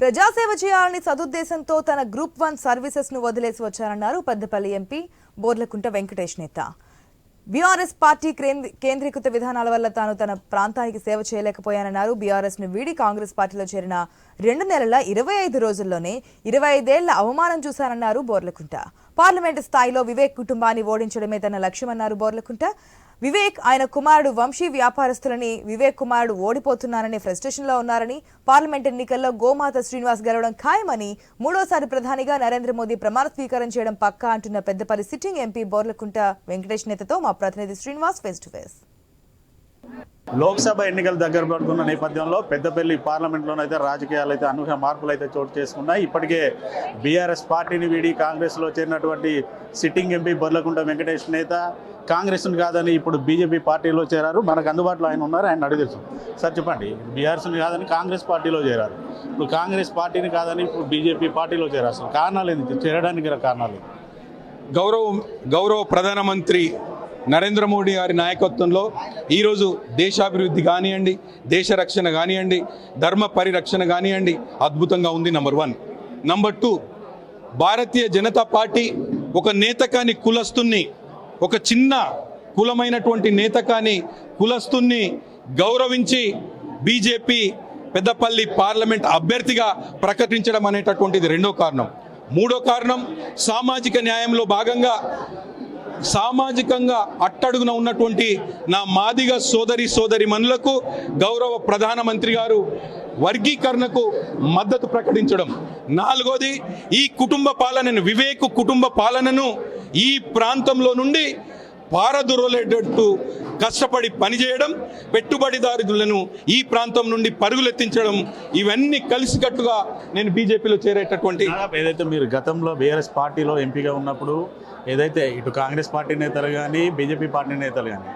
ప్రజాసేవ చేయాలని సదుద్దేశంతో తన గ్రూప్ వన్ సర్వీసెస్ను వదిలేసి వచ్చారన్నారు Peddapalli MP Borlakunta Venkatesh Netha. BRS party కేంద్రీకృత విధానాల వల్ల తాను తన ప్రాంతానికి సేవ చేయలేకపోయానన్నారు. బీఆర్ఎస్ను వీడి కాంగ్రెస్ పార్టీలో చేరిన రెండు నెలల ఇరవై ఐదు రోజుల్లోనే ఇరవై ఐదేళ్ళ అవమానం చూశారన్నారు బోర్లకుంట. పార్లమెంటు స్థాయిలో వివేక్ కుటుంబాన్ని ఓడించడమే తన లక్ష్యమన్నారు బోర్లకుంట. వివేక్ ఆయన కుమారుడు వంశీ వ్యాపారస్తులని వివేక్ కుమారుడు ఓడిపోతున్నారనే ఫ్రస్ట్రేషన్లో ఉన్నారని పార్లమెంట్ ఎన్నికల్లో గోమాత శ్రీనివాస్ గెలవడం ఖాయమని మూడోసారి ప్రధానిగా నరేంద్ర మోదీ ప్రమాణ స్వీకారం చేయడం పక్కా అంటున్న పెద్దపల్లి సిట్టింగ్ ఎంపీ బోర్లకుంట వెంకటేష్ నేతతో మా ప్రతినిధి Srinivas face to face. Lok Sabha ఎన్నికలు దగ్గర పడుతున్న నేపథ్యంలో పెద్దపల్లి పార్లమెంట్లోనైతే రాజకీయాలు అయితే అనూహ్య మార్పులు అయితే చోటు చేసుకున్నాయి. ఇప్పటికే బీఆర్ఎస్ పార్టీని వీడి కాంగ్రెస్లో చేరినటువంటి సిట్టింగ్ ఎంపీ బొర్లకుంట వెంకటేష్ నేత కాంగ్రెస్ని కాదని ఇప్పుడు బీజేపీ పార్టీలో చేరారు. మనకు అందుబాటులో ఆయన ఉన్నారు ఆయన అడిగి తెలుసు సార్ చెప్పండి. బీఆర్ఎస్ని కాదని కాంగ్రెస్ పార్టీలో చేరారు. ఇప్పుడు కాంగ్రెస్ పార్టీని కాదని ఇప్పుడు బీజేపీ పార్టీలో చేరారు. అసలు కారణాలు ఏంటి? చేరడానికి గల కారణాలు గౌరవ గౌరవ ప్రధానమంత్రి నరేంద్ర మోడీ గారి నాయకత్వంలో ఈరోజు దేశాభివృద్ధి కానివ్వండి దేశ రక్షణ కానివ్వండి ధర్మ పరిరక్షణ కానివ్వండి అద్భుతంగా ఉంది number one. Number two Bharatiya Janata Party ఒక నేతకాని కులస్తుని ఒక చిన్న కులమైనటువంటి నేతకాని కులస్తుని గౌరవించి బీజేపీ పెద్దపల్లి పార్లమెంట్ అభ్యర్థిగా ప్రకటించడం అనేటటువంటిది రెండో కారణం. మూడో కారణం సామాజిక న్యాయంలో భాగంగా సామాజికంగా అట్టడుగున ఉన్నటువంటి నా మాదిగ సోదరి సోదరి మనులకు గౌరవ ప్రధానమంత్రి గారు వర్గీకరణకు మద్దతు ప్రకటించడం. నాలుగోది ఈ కుటుంబ పాలనను వివేక్ కుటుంబ పాలనను ఈ ప్రాంతంలో నుండి పారదురలేటట్టు కష్టపడి పనిచేయడం పెట్టుబడిదారులను ఈ ప్రాంతం నుండి పరుగులెత్తించడం ఇవన్నీ కలిసికట్టుగా నేను బీజేపీలో చేరేటటువంటి ఏదైతే మీరు గతంలో బీఆర్ఎస్ పార్టీలో ఎంపీగా ఉన్నప్పుడు ఏదైతే ఇటు కాంగ్రెస్ పార్టీ నేతలు కానీ బీజేపీ పార్టీ నేతలు కానీ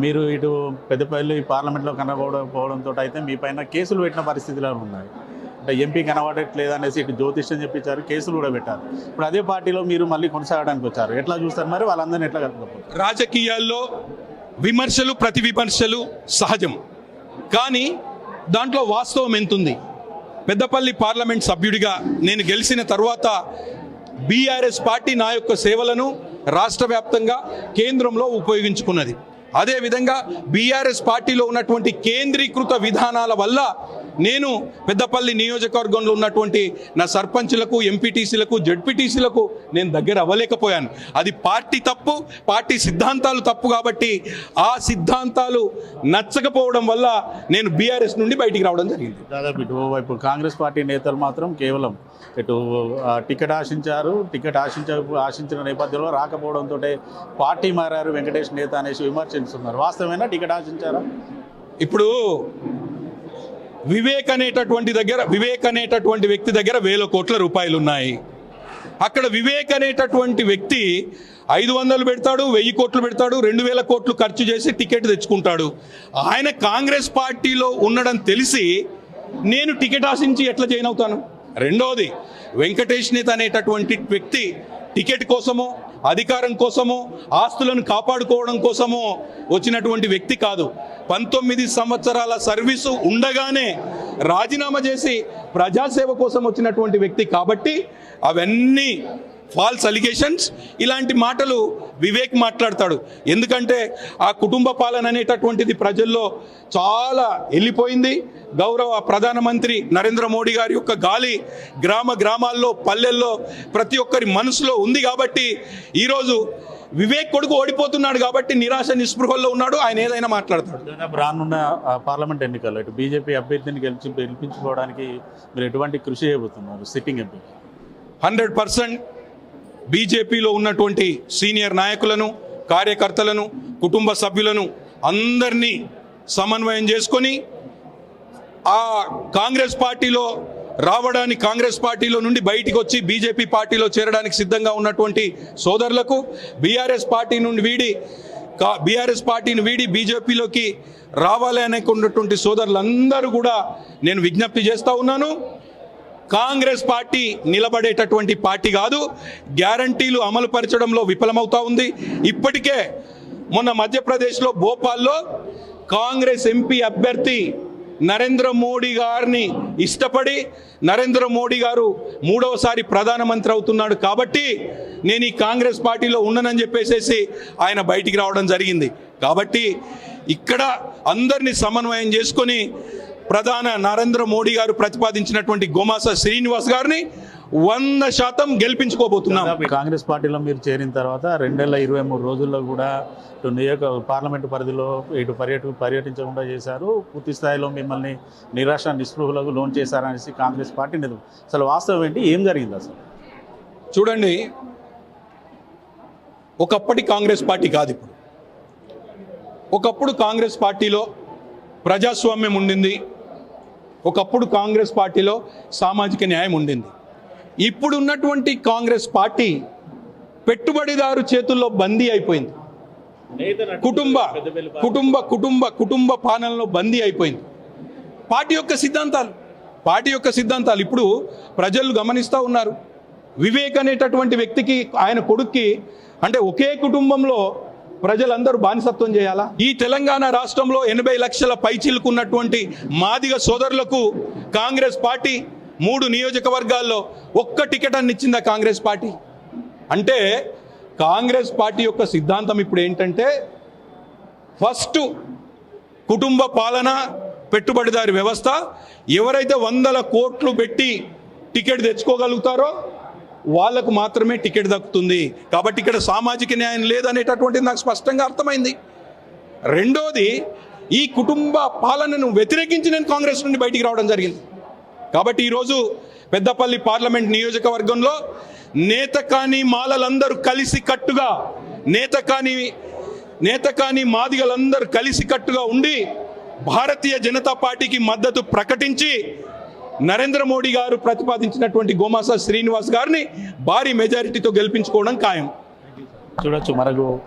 మీరు ఇటు పెద్దపల్లి పార్లమెంట్లో కనబడకపోవడంతో అయితే మీ పైన కేసులు పెట్టిన పరిస్థితులు ఉన్నాయి? అంటే ఎంపీ కనబడట్లేదు అనేసి ఇటు జ్యోతిష్యం చెప్పించారు కేసులు కూడా పెట్టారు. ఇప్పుడు అదే పార్టీలో మీరు మళ్ళీ కొనసాగడానికి వచ్చారు. ఎట్లా చూస్తారు మరి? వాళ్ళందరినీ ఎట్లా కలుపుకోవాలి రాజకీయాల్లో విమర్శలు ప్రతి విమర్శలు సహజం. కానీ దాంట్లో వాస్తవం ఎంతుంది? పెద్దపల్లి పార్లమెంట్ సభ్యుడిగా నేను గెలిచిన తర్వాత బీఆర్ఎస్ పార్టీ నా యొక్క సేవలను రాష్ట్ర వ్యాప్తంగా కేంద్రంలో ఉపయోగించుకున్నది. అదేవిధంగా బీఆర్ఎస్ పార్టీలో ఉన్నటువంటి కేంద్రీకృత విధానాల వల్ల నేను పెద్దపల్లి నియోజకవర్గంలో ఉన్నటువంటి నా సర్పంచ్లకు ఎంపీటీసీలకు జడ్పీటీసీలకు నేను దగ్గర అవ్వలేకపోయాను. అది పార్టీ తప్పు పార్టీ సిద్ధాంతాలు తప్పు కాబట్టి ఆ సిద్ధాంతాలు నచ్చకపోవడం వల్ల నేను బీఆర్ఎస్ నుండి బయటికి రావడం జరిగింది. దాదాపు ఇటు వైపు కాంగ్రెస్ పార్టీ నేతలు మాత్రం కేవలం ఇటు టికెట్ ఆశించారు. టికెట్ ఆశించ ఆశించిన నేపథ్యంలో రాకపోవడంతో పార్టీ మారారు వెంకటేష్ నేత అనేసి విమర్శిస్తున్నారు. వాస్తవమైనా? టికెట్ ఆశించారా? ఇప్పుడు వివేక్ అనేటటువంటి దగ్గర వివేక్ అనేటటువంటి వ్యక్తి దగ్గర వేల కోట్ల రూపాయలు ఉన్నాయి అక్కడ వివేక్ అనేటటువంటి వ్యక్తి ఐదు వందలు పెడతాడు వెయ్యి కోట్లు పెడతాడు రెండు వేల కోట్లు ఖర్చు చేసి టికెట్ తెచ్చుకుంటాడు. ఆయన కాంగ్రెస్ పార్టీలో ఉండడం తెలిసి నేను టికెట్ ఆశించి ఎట్లా జాయిన్ అవుతాను? రెండోది వెంకటేష్ నేత అనేటటువంటి వ్యక్తి టికెట్ కోసమో అధికారం కోసము ఆస్తులను కాపాడుకోవడం కోసమో వచ్చినటువంటి వ్యక్తి కాదు. పంతొమ్మిది సంవత్సరాల సర్వీసు ఉండగానే రాజీనామా చేసి ప్రజాసేవ కోసం వచ్చినటువంటి వ్యక్తి కాబట్టి అవన్నీ ఫాల్స్ అలిగేషన్స్ ఇలాంటి మాటలు వివేక్ మాట్లాడతాడు. ఎందుకంటే ఆ కుటుంబ పాలన అనేటటువంటిది ప్రజల్లో చాలా వెళ్ళిపోయింది గౌరవ ప్రధానమంత్రి నరేంద్ర మోడీ గారి యొక్క గాలి గ్రామ గ్రామాల్లో పల్లెల్లో ప్రతి ఒక్కరి మనసులో ఉంది కాబట్టి ఈరోజు వివేక్ కొడుకు ఓడిపోతున్నాడు కాబట్టి నిరాశ నిస్పృహల్లో ఉన్నాడు. ఆయన ఏదైనా మాట్లాడతాడు. రానున్న పార్లమెంట్ ఎన్నికల్లో ఇటు బీజేపీ అభ్యర్థిని గెలిచి గెలిపించుకోవడానికి మీరు ఎటువంటి కృషి చేయబోతున్నారు? సిట్టింగ్ ఎంపీ హండ్రెడ్ పర్సెంట్ బీజేపీలో ఉన్నటువంటి సీనియర్ నాయకులను కార్యకర్తలను కుటుంబ సభ్యులను అందరినీ సమన్వయం చేసుకొని ఆ కాంగ్రెస్ పార్టీలో రావడానికి కాంగ్రెస్ పార్టీలో నుండి బయటికి వచ్చి బీజేపీ పార్టీలో చేరడానికి సిద్ధంగా ఉన్నటువంటి సోదరులకు బీఆర్ఎస్ పార్టీ నుండి వీడి కా బీఆర్ఎస్ పార్టీని వీడి బీజేపీలోకి రావాలి అనుకున్నటువంటి సోదరులందరూ కూడా నేను విజ్ఞప్తి చేస్తూ ఉన్నాను. కాంగ్రెస్ పార్టీ నిలబడేటటువంటి పార్టీ కాదు. గ్యారంటీలు అమలు పరచడంలో విఫలమవుతా ఉంది. ఇప్పటికే మొన్న మధ్యప్రదేశ్లో భోపాల్లో కాంగ్రెస్ ఎంపీ అభ్యర్థి నరేంద్ర మోడీ గారిని ఇష్టపడి నరేంద్ర మోడీ గారు మూడవసారి ప్రధానమంత్రి అవుతున్నాడు కాబట్టి నేను ఈ కాంగ్రెస్ పార్టీలో ఉండనని చెప్పేసేసి ఆయన బయటికి రావడం జరిగింది. కాబట్టి ఇక్కడ అందరినీ సమన్వయం చేసుకొని ప్రధాన నరేంద్ర మోడీ గారు ప్రతిపాదించినటువంటి గోమాస శ్రీనివాస్ గారిని వంద శాతం గెలిపించుకోబోతున్నాం. కాంగ్రెస్ పార్టీలో మీరు చేరిన తర్వాత రెండేళ్ళ ఇరవై మూడు రోజుల్లో కూడా ఇటు నియోజక పార్లమెంటు పరిధిలో ఇటు పర్యట పర్యటించకుండా చేశారు. పూర్తి స్థాయిలో మిమ్మల్ని నిరాశ నిస్పృహలకు లోన్ చేశారనేసి కాంగ్రెస్ పార్టీ నిధు అసలు వాస్తవం ఏంటి? ఏం జరిగింది అసలు? చూడండి ఒకప్పటి కాంగ్రెస్ పార్టీ కాదు ఇప్పుడు. ఒకప్పుడు కాంగ్రెస్ పార్టీలో ప్రజాస్వామ్యం ఉండింది. ఒకప్పుడు కాంగ్రెస్ పార్టీలో సామాజిక న్యాయం ఉండింది. ఇప్పుడు ఉన్నటువంటి కాంగ్రెస్ పార్టీ పెట్టుబడిదారు చేతుల్లో బందీ అయిపోయింది. కుటుంబ కుటుంబ కుటుంబ కుటుంబ పాలనలో బందీ అయిపోయింది. పార్టీ యొక్క సిద్ధాంతాలు పార్టీ యొక్క సిద్ధాంతాలు ఇప్పుడు ప్రజలు గమనిస్తూ ఉన్నారు. వివేక్ అనేటటువంటి వ్యక్తికి ఆయన కొడుక్కి అంటే ఒకే కుటుంబంలో ప్రజలందరూ బానిసత్వం చేయాలా? ఈ తెలంగాణ రాష్ట్రంలో ఎనభై లక్షల పైచిల్కున్నటువంటి మాదిగ సోదరులకు కాంగ్రెస్ పార్టీ మూడు నియోజకవర్గాల్లో ఒక్క టికెట్ అని ఇచ్చిందా కాంగ్రెస్ పార్టీ? అంటే కాంగ్రెస్ పార్టీ యొక్క సిద్ధాంతం ఇప్పుడు ఏంటంటే ఫస్ట్ కుటుంబ పాలన పెట్టుబడిదారి వ్యవస్థ ఎవరైతే వందల కోట్లు పెట్టి టికెట్ తెచ్చుకోగలుగుతారో వాళ్ళకు మాత్రమే టికెట్ దక్కుతుంది. కాబట్టి ఇక్కడ సామాజిక న్యాయం లేదనేటటువంటిది నాకు స్పష్టంగా అర్థమైంది. రెండోది ఈ కుటుంబ పాలనను వ్యతిరేకించి నేను కాంగ్రెస్ నుండి బయటికి రావడం జరిగింది. కాబట్టి ఈరోజు పెద్దపల్లి పార్లమెంట్ నియోజకవర్గంలో నేత కాని మాలలందరూ కలిసి కట్టుగా నేత కాని నేత కాని మాదిగలందరూ కలిసి కట్టుగా ఉండి భారతీయ జనతా పార్టీకి మద్దతు ప్రకటించి నరేంద్ర మోడీ గారు ప్రతిపాదించినటువంటి గోమాస శ్రీనివాస్ గారిని భారీ మెజారిటీతో గెలిపించుకోవడం ఖాయం. చూడొచ్చు. మనకు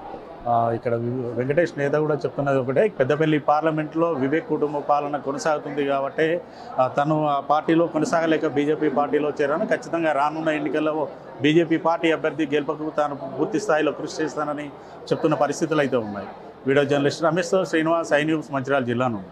ఇక్కడ వి- వెంకటేష్ నేత కూడా చెప్తున్నది ఒకటే పెద్దపల్లి పార్లమెంట్లో వివేక్ కుటుంబ పాలన కొనసాగుతుంది కాబట్టి తను ఆ పార్టీలో కొనసాగలేక బీజేపీ పార్టీలో చేరాను. ఖచ్చితంగా రానున్న ఎన్నికల్లో బీజేపీ పార్టీ అభ్యర్థి గెలుపకు తాను పూర్తి స్థాయిలో కృషి చేస్తానని చెప్తున్న పరిస్థితులు అయితే ఉన్నాయి. Video journalist Ramesh Srinivas I news Mancherial జిల్లా నుండి